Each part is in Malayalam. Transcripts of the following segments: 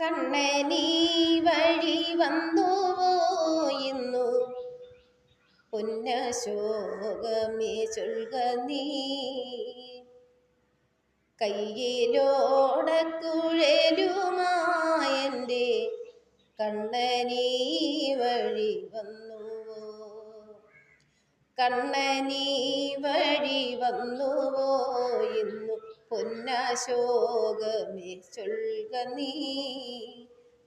കണ്ണനീ വഴി വന്നുവോ ഇന്നു? പൊന്നശോകമേ ചൊൽക നീ. കയ്യിലോടക്കുഴലുമായന്റെ കണ്ണനീ കണ്ണനീ വഴി വന്നുവോ ഇന്നു പൊന്നശോകമേ ചൊൽക നീ.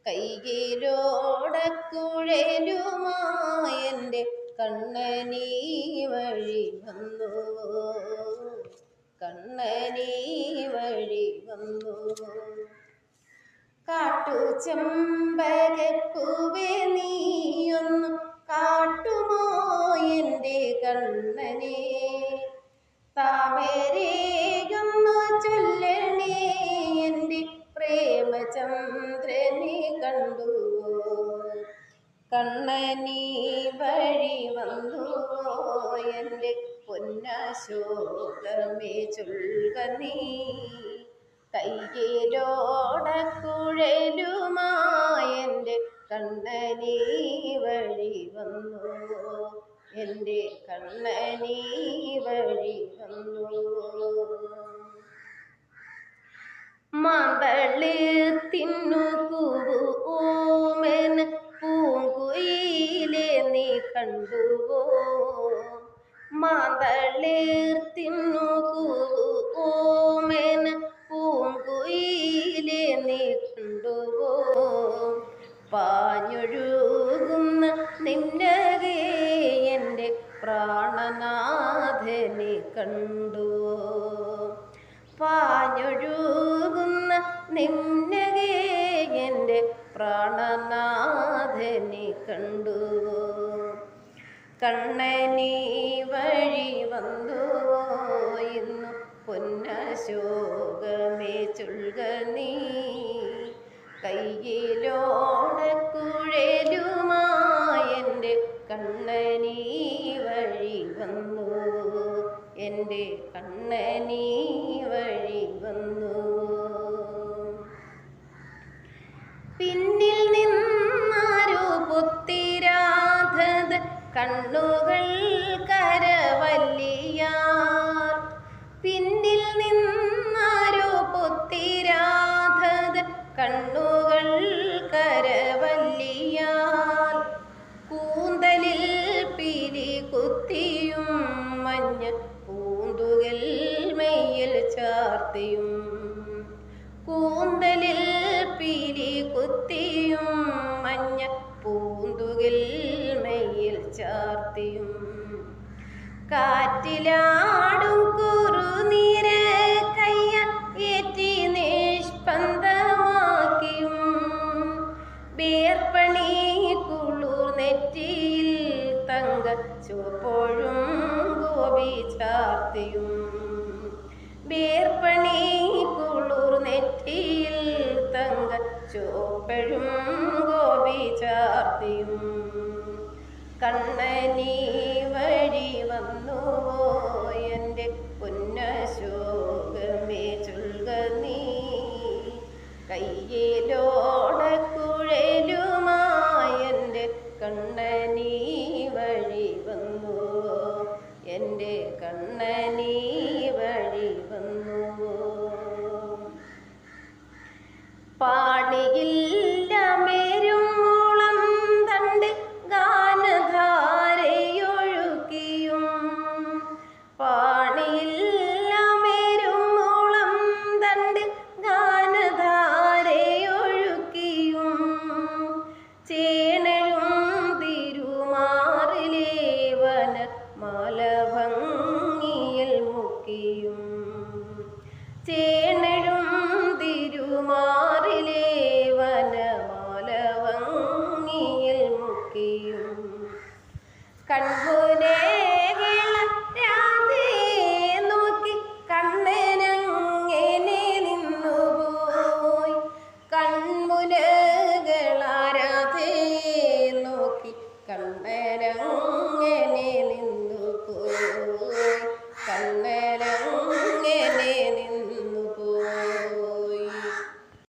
കയ്യിലോടക്കുഴലുമായെന്റെ കണ്ണനീ വഴി വന്നുവോ കണ്ണനീ വഴി വന്നുവോ കാട്ടു ചെമ്പകപ്പൂവേ നീയൊന്നു കാട്ടുമോ എന്റെ കണ്ണനെ? താമരയൊന്നു ചൊല്ലണേ എന്റെ പ്രേമചന്ദ്രനെ കണ്ടു. കണ്ണനീ വഴി വന്നുവോ എന്റെ പൊന്നശോകമേ ചൊൽക നീ കയ്യിലോടക്കുഴലുമായെന്റെ കണ്ണനീ വഴി വന്നു. എന്റെ കണ്ണനീ വഴി വന്നു. മാന്തളിർ തിന്നു കൂവു ഓമൻ പൂങ്കുയിലെ നീ കണ്ടുവോ? മാന്തളിർ തിന്നു നിന്നകെ എന്റെ പ്രാണനാഥനെ കണ്ടു. പാഞ്ഞൊഴുകുന്ന നിന്നകെ എന്റെ പ്രാണനാഥനെ കണ്ടു. കണ്ണനി വഴി വന്നു. ഇന്നു പൊന്നശോകമേ ചുൽകനീ കയ്യിലോടക്കുഴലുമായെന്റെ കണ്ണനീ വഴി വന്നു. എന്റെ കണ്ണനീ വഴി ചാർത്തിയും കൂന്തലിൽ പിരി കുത്തിയും മഞ്ഞ പൂന്തുകിൽ മെയിൽ ചാർത്തിയും. കാറ്റിലാടും കുറുനീര കയ്യ ഏറ്റി നിഷ്പന്ദമാക്കിയും വേർപ്പണി കുളൂർ നെറ്റിയിൽ തങ്ക ചുവപ്പോഴും ഗോപി ചാർത്തിയും. വേർപ്പണി കുളൂർ നെറ്റിയിൽ തങ്ക ചോപ്പഴും ഗോപി ചാർത്തിയും. കണ്ണനീ വഴി വന്നുവോ എന്റെ പൊന്നശോകമേ ചുൽക നീ. കയ്യിലോടക്കുഴലുമായെന്റെ കണ്ണനീ വഴി വന്നുവോ എന്റെ കണ്ണനീ മാലഭംഗിയിൽ മുക്കിയും. ചേണഴും തിരുമാറിലെ വനമാലഭംഗിയിൽ മുക്കിയും. കൺപുരേ കണ്ണനങ്ങ